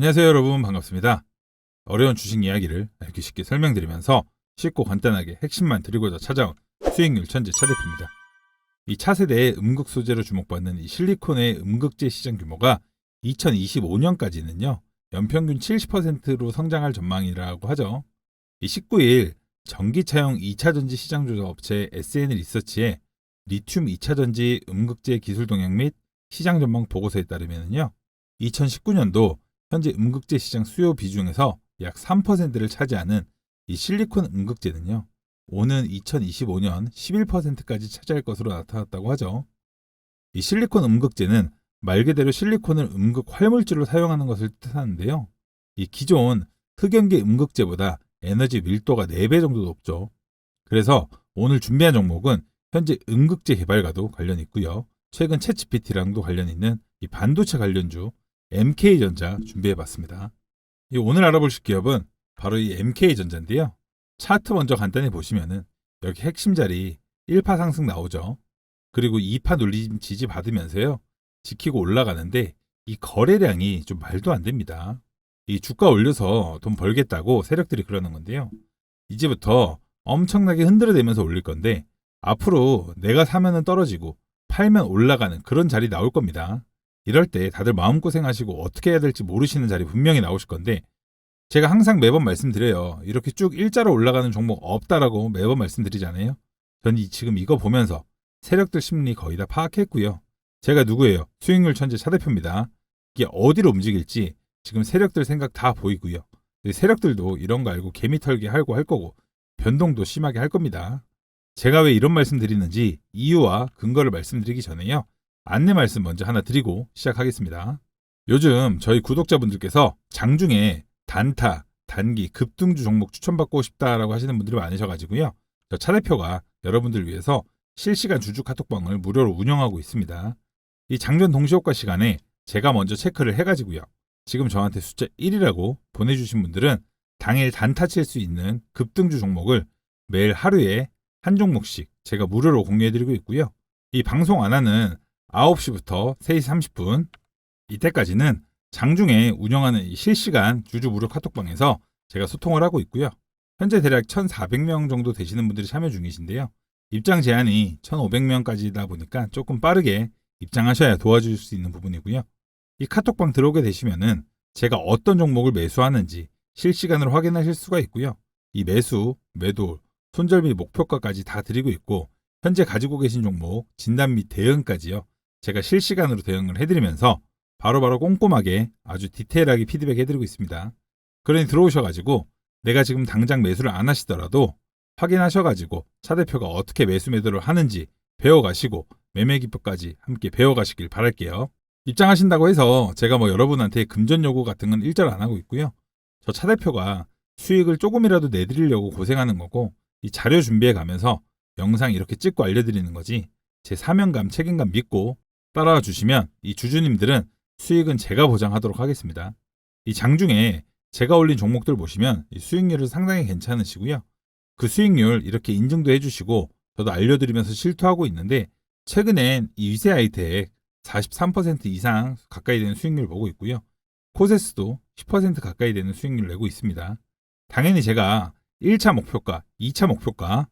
안녕하세요 여러분 반갑습니다. 어려운 주식 이야기를 알기 쉽게 설명드리면서 쉽고 간단하게 핵심만 드리고자 찾아온 수익률 천재 차 대표입니다. 이 차세대의 음극 소재로 주목받는 이 실리콘의 음극재 시장 규모가 2025년까지는요 연평균 70%로 성장할 전망이라고 하죠. 이 19일 전기차용 2차 전지 시장 조사 업체 SN 리서치의 리튬 2차 전지 음극재 기술 동향 및 시장 전망 보고서에 따르면요 2019년도 현재 음극재 시장 수요 비중에서 약 3%를 차지하는 이 실리콘 음극재는요. 오는 2025년 11%까지 차지할 것으로 나타났다고 하죠. 이 실리콘 음극재는 말 그대로 실리콘을 음극 활물질로 사용하는 것을 뜻하는데요. 이 기존 흑연계 음극재보다 에너지 밀도가 4배 정도 높죠. 그래서 오늘 준비한 종목은 현재 음극재 개발과도 관련 있고요. 최근 챗 GPT랑도 관련 있는 이 반도체 관련주 MK전자 준비해봤습니다. 이 오늘 알아보실 기업은 바로 이 MK전자인데요. 차트 먼저 간단히 보시면은 여기 핵심 자리 1파 상승 나오죠. 그리고 2파 눌림 지지 받으면서요. 지키고 올라가는데 이 거래량이 좀 말도 안 됩니다. 이 주가 올려서 돈 벌겠다고 세력들이 그러는 건데요. 이제부터 엄청나게 흔들어대면서 올릴 건데 앞으로 내가 사면은 떨어지고 팔면 올라가는 그런 자리 나올 겁니다. 이럴 때 다들 마음고생하시고 어떻게 해야 될지 모르시는 자리 분명히 나오실 건데 제가 항상 매번 말씀드려요. 이렇게 쭉 일자로 올라가는 종목 없다라고 매번 말씀드리잖아요. 전 이- 지금 이거 보면서 세력들 심리 거의 다 파악했고요. 제가 누구예요? 수익률 천재 차 대표입니다. 이게 어디로 움직일지 지금 세력들 생각 다 보이고요. 이 세력들도 이런 거 알고 개미 털기 하고 할 거고 변동도 심하게 할 겁니다. 제가 왜 이런 말씀 드리는지 이유와 근거를 말씀드리기 전에요. 안내 말씀 먼저 하나 드리고 시작하겠습니다. 요즘 저희 구독자분들께서 장중에 단타, 단기, 급등주 종목 추천받고 싶다라고 하시는 분들이 많으셔가지고요. 저 차대표가 여러분들 위해서 실시간 주주 카톡방을 무료로 운영하고 있습니다. 이 장전 동시효과 시간에 제가 먼저 체크를 해가지고요. 지금 저한테 숫자 1이라고 보내주신 분들은 당일 단타 칠 수 있는 급등주 종목을 매일 하루에 한 종목씩 제가 무료로 공유해드리고 있고요. 이 방송 안 하는 9시부터 3시 30분 이때까지는 장중에 운영하는 이 실시간 주주 무료 카톡방에서 제가 소통을 하고 있고요. 현재 대략 1,400명 정도 되시는 분들이 참여 중이신데요. 입장 제한이 1,500명까지다 보니까 조금 빠르게 입장하셔야 도와줄 수 있는 부분이고요. 이 카톡방 들어오게 되시면은 제가 어떤 종목을 매수하는지 실시간으로 확인하실 수가 있고요. 이 매수, 매도, 손절 및 목표가까지 다 드리고 있고 현재 가지고 계신 종목 진단 및 대응까지요. 제가 실시간으로 대응을 해드리면서 바로 바로 꼼꼼하게 아주 디테일하게 피드백 해드리고 있습니다. 그러니 들어오셔가지고 내가 지금 당장 매수를 안 하시더라도 확인하셔가지고 차 대표가 어떻게 매수 매도를 하는지 배워가시고 매매 기법까지 함께 배워가시길 바랄게요. 입장하신다고 해서 제가 뭐 여러분한테 금전 요구 같은 건 일절 안 하고 있고요. 저 차 대표가 수익을 조금이라도 내드리려고 고생하는 거고 이 자료 준비해 가면서 영상 이렇게 찍고 알려드리는 거지 제 사명감 책임감 믿고 따라와 주시면 이 주주님들은 수익은 제가 보장하도록 하겠습니다. 이 장중에 제가 올린 종목들 보시면 이 수익률은 상당히 괜찮으시고요. 그 수익률 이렇게 인증도 해주시고 저도 알려드리면서 실투하고 있는데 최근엔 이 위세 아이텍 43% 이상 가까이 되는 수익률 보고 있고요. 코세스도 10% 가까이 되는 수익률 내고 있습니다. 당연히 제가 1차 목표가, 2차 목표가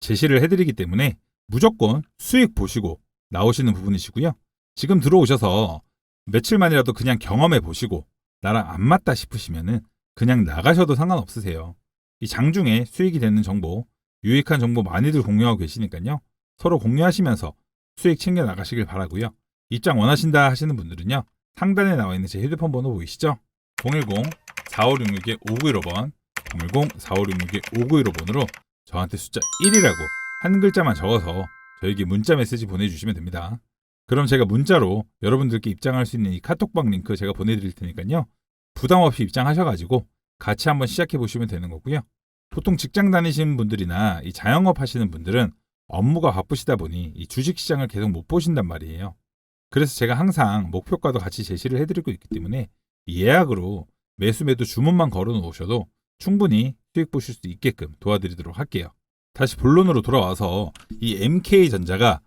제시를 해드리기 때문에 무조건 수익 보시고 나오시는 부분이시고요. 지금 들어오셔서 며칠만이라도 그냥 경험해 보시고 나랑 안 맞다 싶으시면은 그냥 나가셔도 상관없으세요. 이 장중에 수익이 되는 정보, 유익한 정보 많이들 공유하고 계시니까요. 서로 공유하시면서 수익 챙겨 나가시길 바라고요. 입장 원하신다 하시는 분들은요. 상단에 나와 있는 제 휴대폰 번호 보이시죠? 010-4566-5915번 010-4566-5915번으로 저한테 숫자 1이라고 한 글자만 적어서 저에게 문자 메시지 보내주시면 됩니다. 그럼 제가 문자로 여러분들께 입장할 수 있는 이 카톡방 링크 제가 보내드릴 테니까요. 부담 없이 입장하셔가지고 같이 한번 시작해 보시면 되는 거고요. 보통 직장 다니시는 분들이나 이 자영업 하시는 분들은 업무가 바쁘시다 보니 이 주식 시장을 계속 못 보신단 말이에요. 그래서 제가 항상 목표가도 같이 제시를 해드리고 있기 때문에 이 예약으로 매수 매도 주문만 걸어 놓으셔도 충분히 수익 보실 수 있게끔 도와드리도록 할게요. 다시 본론으로 돌아와서 이 MK전자가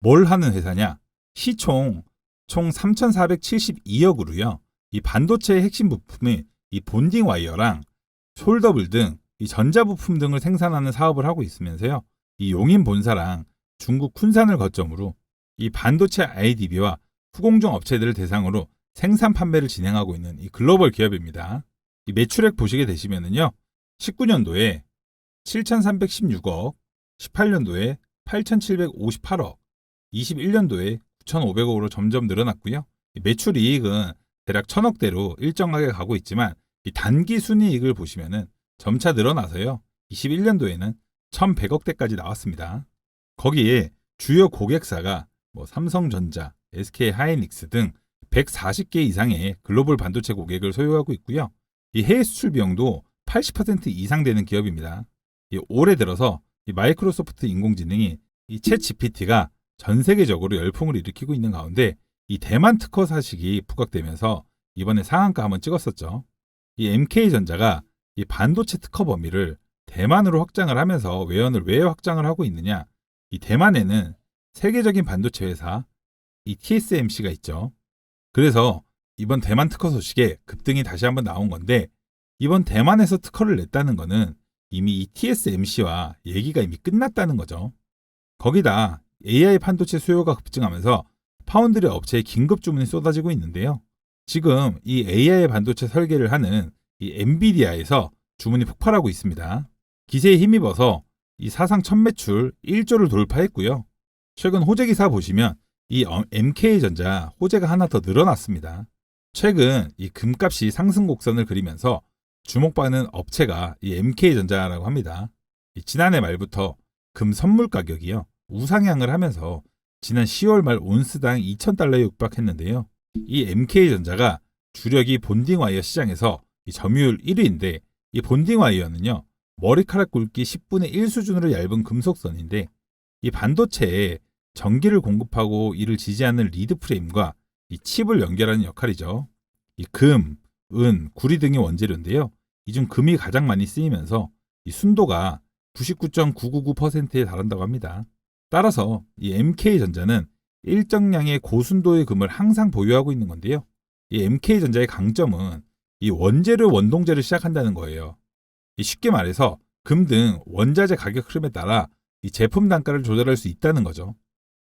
뭘 하는 회사냐? 시총 총 3,472억으로요. 이 반도체의 핵심 부품인 이 본딩 와이어랑 숄더블 등 이 전자부품 등을 생산하는 사업을 하고 있으면서요. 이 용인 본사랑 중국 쿤산을 거점으로 이 반도체 IDB와 후공정 업체들을 대상으로 생산 판매를 진행하고 있는 이 글로벌 기업입니다. 이 매출액 보시게 되시면은요. 19년도에 7,316억, 18년도에 8,758억, 21년도에 9,500억으로 점점 늘어났고요. 이 매출 이익은 대략 1,000억대로 일정하게 가고 있지만 이 단기 순이익을 보시면은 점차 늘어나서요. 21년도에는 1,100억대까지 나왔습니다. 거기에 주요 고객사가 뭐 삼성전자, SK 하이닉스 등 140개 이상의 글로벌 반도체 고객을 소유하고 있고요. 이 해외 수출 비용도 80% 이상 되는 기업입니다. 이 올해 들어서 이 마이크로소프트 인공지능이 이챗 GPT가 전 세계적으로 열풍을 일으키고 있는 가운데 이 대만 특허 사식이 부각되면서 이번에 상한가 한번 찍었었죠. 이 MK전자가 이 반도체 특허 범위를 대만으로 확장을 하면서 외연을 왜 확장을 하고 있느냐? 이 대만에는 세계적인 반도체 회사 이 TSMC가 있죠. 그래서 이번 대만 특허 소식에 급등이 다시 한번 나온 건데 이번 대만에서 특허를 냈다는 거는 이미 이 TSMC와 얘기가 이미 끝났다는 거죠. 거기다 AI 반도체 수요가 급증하면서 파운드리 업체의 긴급 주문이 쏟아지고 있는데요. 지금 이 AI 반도체 설계를 하는 이 엔비디아에서 주문이 폭발하고 있습니다. 기세에 힘입어서 이 사상 첫 매출 1조를 돌파했고요. 최근 호재 기사 보시면 이 MK전자 호재가 하나 더 늘어났습니다. 최근 이 금값이 상승 곡선을 그리면서 주목받는 업체가 이 MK전자라고 합니다. 이 지난해 말부터 금 선물 가격이요 우상향을 하면서 지난 10월 말 온스당 2,000달러에 육박했는데요. 이 MK전자가 주력이 본딩 와이어 시장에서 이 점유율 1위인데 이 본딩 와이어는요 머리카락 굵기 10분의 1 수준으로 얇은 금속선인데 이 반도체에 전기를 공급하고 이를 지지하는 리드 프레임과 이 칩을 연결하는 역할이죠. 이 금, 은, 구리 등이 원재료인데요. 이중 금이 가장 많이 쓰이면서 이 순도가 99.999%에 달한다고 합니다. 따라서 이 MK전자는 일정량의 고순도의 금을 항상 보유하고 있는 건데요. 이 MK전자의 강점은 이 원재료 원동제를 시작한다는 거예요. 이 쉽게 말해서 금 등 원자재 가격 흐름에 따라 이 제품 단가를 조절할 수 있다는 거죠.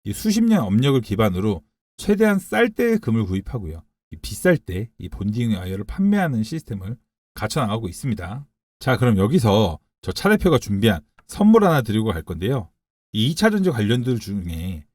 이 수십 년 업력을 기반으로 최대한 쌀 때의 금을 구입하고요. 이 비쌀 때 이 본딩 와이어를 판매하는 시스템을 갖춰 나가고 있습니다. 자, 그럼 여기서 저 차 대표가 준비한 선물 하나 드리고 갈 건데요. 이 2차 전지 관련들 중에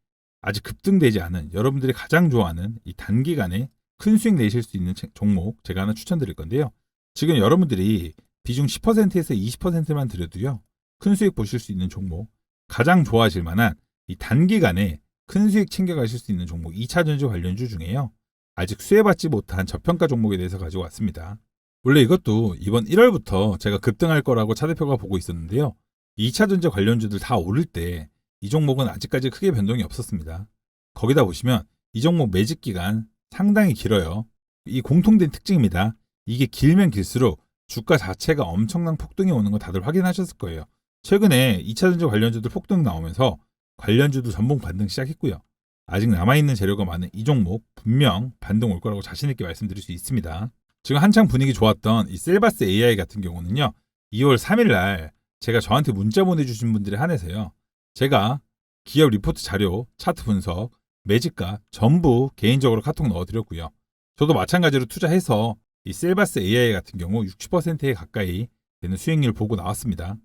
아직 급등되지 않은 여러분들이 가장 좋아하는 이 단기간에 큰 수익 내실 수 있는 종목 제가 하나 추천드릴 건데요. 지금 여러분들이 비중 10%에서 20%만 들여도요. 큰 수익 보실 수 있는 종목 가장 좋아하실 만한 이 단기간에 큰 수익 챙겨가실 수 있는 종목 2차 전지 관련주 중에요. 아직 수혜받지 못한 저평가 종목에 대해서 가지고 왔습니다. 원래 이것도 이번 1월부터 제가 급등할 거라고 차 대표가 보고 있었는데요. 2차 전지 관련주들 다 오를 때 이 종목은 아직까지 크게 변동이 없었습니다. 거기다 보시면 이 종목 매직 기간 상당히 길어요. 이 공통된 특징입니다. 이게 길면 길수록 주가 자체가 엄청난 폭등이 오는 거 다들 확인하셨을 거예요. 최근에 2차 전지 관련주들 폭등 나오면서 관련주도 전봉 반등 시작했고요. 아직 남아있는 재료가 많은 이 종목 분명 반등 올 거라고 자신있게 말씀드릴 수 있습니다. 지금 한창 분위기 좋았던 이 셀바스 AI 같은 경우는요. 2월 3일 날 제가 저한테 문자 보내주신 분들에 한해서요. 제가 기업 리포트 자료, 차트 분석, 매집가 전부 개인적으로 카톡 넣어드렸고요. 저도 마찬가지로 투자해서 이 셀바스 AI 같은 경우 60%에 가까이 되는 수익률 보고 나왔습니다.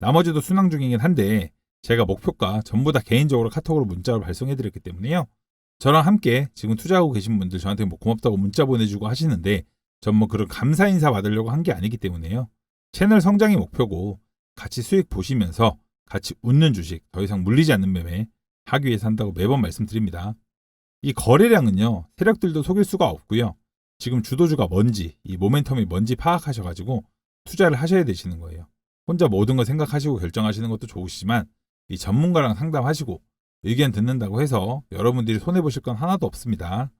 나머지도 순항 중이긴 한데 제가 목표가 전부 다 개인적으로 카톡으로 문자로 발송해드렸기 때문에요. 저랑 함께 지금 투자하고 계신 분들 저한테 뭐 고맙다고 문자 보내주고 하시는데 전 뭐 그런 감사 인사 받으려고 한 게 아니기 때문에요. 채널 성장이 목표고 같이 수익 보시면서 같이 웃는 주식 더 이상 물리지 않는 매매 하기 위해서 한다고 매번 말씀드립니다. 이 거래량은요 세력들도 속일 수가 없고요. 지금 주도주가 뭔지 이 모멘텀이 뭔지 파악하셔가지고 투자를 하셔야 되시는 거예요. 혼자 모든 걸 생각하시고 결정하시는 것도 좋으시지만 이 전문가랑 상담하시고 의견 듣는다고 해서 여러분들이 손해 보실 건 하나도 없습니다.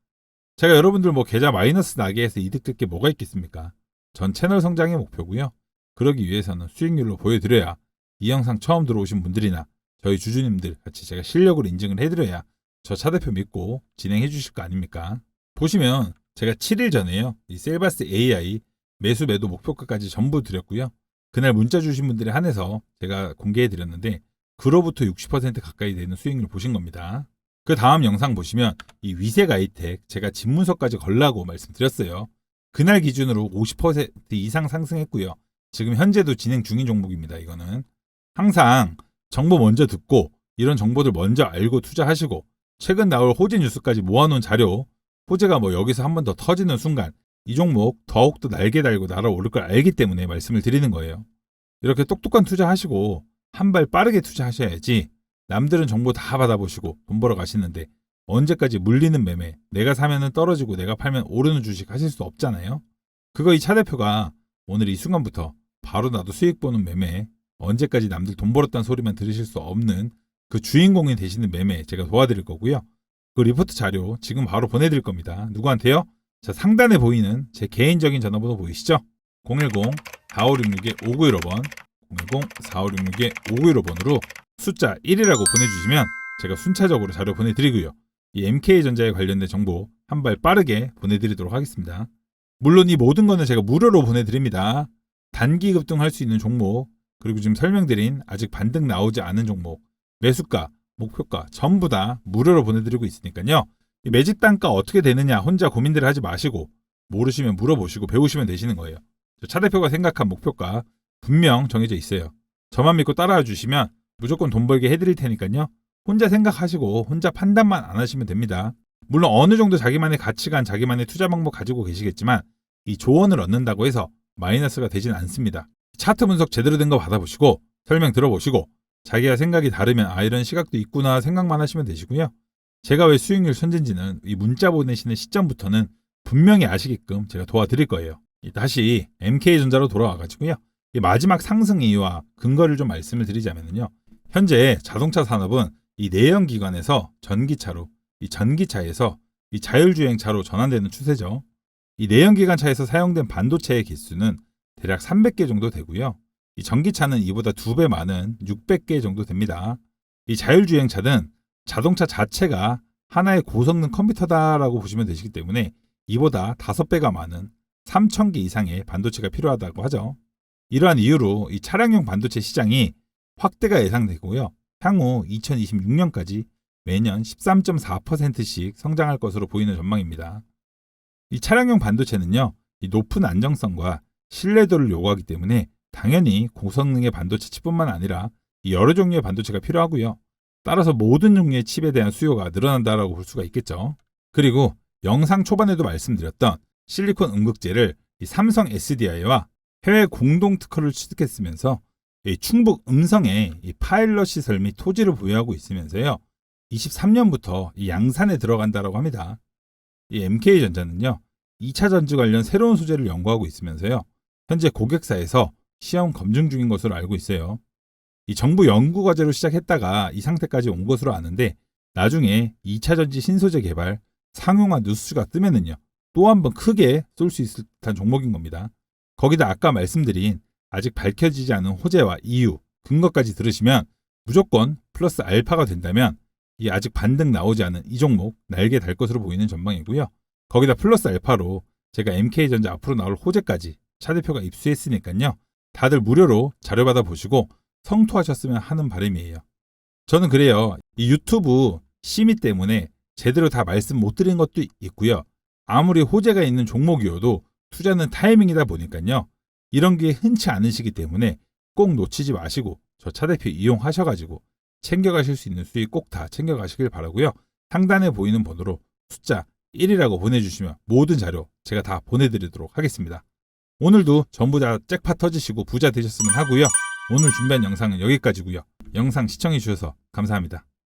제가 여러분들 뭐 계좌 마이너스 나게 해서 이득 될 게 뭐가 있겠습니까? 전 채널 성장의 목표고요. 그러기 위해서는 수익률로 보여드려야 이 영상 처음 들어오신 분들이나 저희 주주님들 같이 제가 실력으로 인증을 해드려야 저 차 대표 믿고 진행해 주실 거 아닙니까? 보시면 제가 7일 전에요. 이 셀바스 AI 매수 매도 목표가까지 전부 드렸고요. 그날 문자 주신 분들에 한해서 제가 공개해 드렸는데 그로부터 60% 가까이 되는 수익률을 보신 겁니다. 그 다음 영상 보시면 이 위색 아이텍 제가 집문서까지 걸라고 말씀드렸어요. 그날 기준으로 50% 이상 상승했고요. 지금 현재도 진행 중인 종목입니다. 이거는 항상 정보 먼저 듣고 이런 정보들 먼저 알고 투자하시고 최근 나올 호재 뉴스까지 모아놓은 자료 호재가 뭐 여기서 한 번 더 터지는 순간 이 종목 더욱더 날개 달고 날아오를 걸 알기 때문에 말씀을 드리는 거예요. 이렇게 똑똑한 투자하시고 한 발 빠르게 투자하셔야지 남들은 정보 다 받아보시고 돈 벌어 가시는데 언제까지 물리는 매매 내가 사면은 떨어지고 내가 팔면 오르는 주식 하실 수 없잖아요. 그거 이 차 대표가 오늘 이 순간부터 바로 나도 수익 보는 매매 언제까지 남들 돈 벌었다는 소리만 들으실 수 없는 그 주인공이 되시는 매매 제가 도와드릴 거고요. 그 리포트 자료 지금 바로 보내드릴 겁니다. 누구한테요? 자 상단에 보이는 제 개인적인 전화번호 보이시죠? 010-4566-5915번 010-4566-5915번으로 숫자 1이라고 보내주시면 제가 순차적으로 자료 보내드리고요. 이 MK전자에 관련된 정보 한 발 빠르게 보내드리도록 하겠습니다. 물론 이 모든 거는 제가 무료로 보내드립니다. 단기 급등할 수 있는 종목 그리고 지금 설명드린 아직 반등 나오지 않은 종목 매수가 목표가 전부 다 무료로 보내드리고 있으니까요. 이 매집 단가 어떻게 되느냐 혼자 고민들 하지 마시고 모르시면 물어보시고 배우시면 되시는 거예요. 저차 대표가 생각한 목표가 분명 정해져 있어요. 저만 믿고 따라와 주시면 무조건 돈 벌게 해드릴 테니까요. 혼자 생각하시고 혼자 판단만 안 하시면 됩니다. 물론 어느 정도 자기만의 가치관, 자기만의 투자 방법 가지고 계시겠지만 이 조언을 얻는다고 해서 마이너스가 되진 않습니다. 차트 분석 제대로 된 거 받아보시고 설명 들어보시고 자기가 생각이 다르면 아 이런 시각도 있구나 생각만 하시면 되시고요. 제가 왜 수익률 선진지는 이 문자 보내시는 시점부터는 분명히 아시게끔 제가 도와드릴 거예요. 이 다시 MK전자로 돌아와가지고요. 이 마지막 상승 이유와 근거를 좀 말씀을 드리자면요. 현재 자동차 산업은 이 내연기관에서 전기차로, 이 전기차에서 이 자율주행차로 전환되는 추세죠. 이 내연기관 차에서 사용된 반도체의 개수는 대략 300개 정도 되고요. 이 전기차는 이보다 두 배 많은 600개 정도 됩니다. 이 자율주행차는 자동차 자체가 하나의 고성능 컴퓨터다라고 보시면 되시기 때문에 이보다 5배가 많은 3,000개 이상의 반도체가 필요하다고 하죠. 이러한 이유로 이 차량용 반도체 시장이 확대가 예상되고요. 향후 2026년까지 매년 13.4%씩 성장할 것으로 보이는 전망입니다. 이 차량용 반도체는요, 이 높은 안정성과 신뢰도를 요구하기 때문에 당연히 고성능의 반도체 칩뿐만 아니라 이 여러 종류의 반도체가 필요하고요. 따라서 모든 종류의 칩에 대한 수요가 늘어난다라고 볼 수가 있겠죠. 그리고 영상 초반에도 말씀드렸던 실리콘 음극재를 이 삼성 SDI와 해외 공동 특허를 취득했으면서 이 충북 음성에 이 파일럿 시설 및 토지를 보유하고 있으면서요. 23년부터 이 양산에 들어간다라고 합니다. 이 MK전자는요. 2차 전지 관련 새로운 소재를 연구하고 있으면서요. 현재 고객사에서 시험 검증 중인 것으로 알고 있어요. 이 정부 연구 과제로 시작했다가 이 상태까지 온 것으로 아는데 나중에 2차 전지 신소재 개발 상용화 뉴스가 뜨면은요. 또 한 번 크게 쏠 수 있을 듯한 종목인 겁니다. 거기다 아까 말씀드린 아직 밝혀지지 않은 호재와 이유, 근거까지 들으시면 무조건 플러스 알파가 된다면 이 아직 반등 나오지 않은 이 종목 날개 달 것으로 보이는 전망이고요. 거기다 플러스 알파로 제가 MK전자 앞으로 나올 호재까지 차 대표가 입수했으니까요. 다들 무료로 자료 받아 보시고 성투하셨으면 하는 바람이에요. 저는 그래요. 이 유튜브 심의 때문에 제대로 다 말씀 못 드린 것도 있고요. 아무리 호재가 있는 종목이어도 투자는 타이밍이다 보니까요. 이런 게 흔치 않으시기 때문에 꼭 놓치지 마시고 저 차 대표 이용하셔가지고 챙겨가실 수 있는 수익 꼭 다 챙겨가시길 바라고요. 상단에 보이는 번호로 숫자 1이라고 보내주시면 모든 자료 제가 다 보내드리도록 하겠습니다. 오늘도 전부 다 잭팟 터지시고 부자 되셨으면 하고요. 오늘 준비한 영상은 여기까지고요. 영상 시청해주셔서 감사합니다.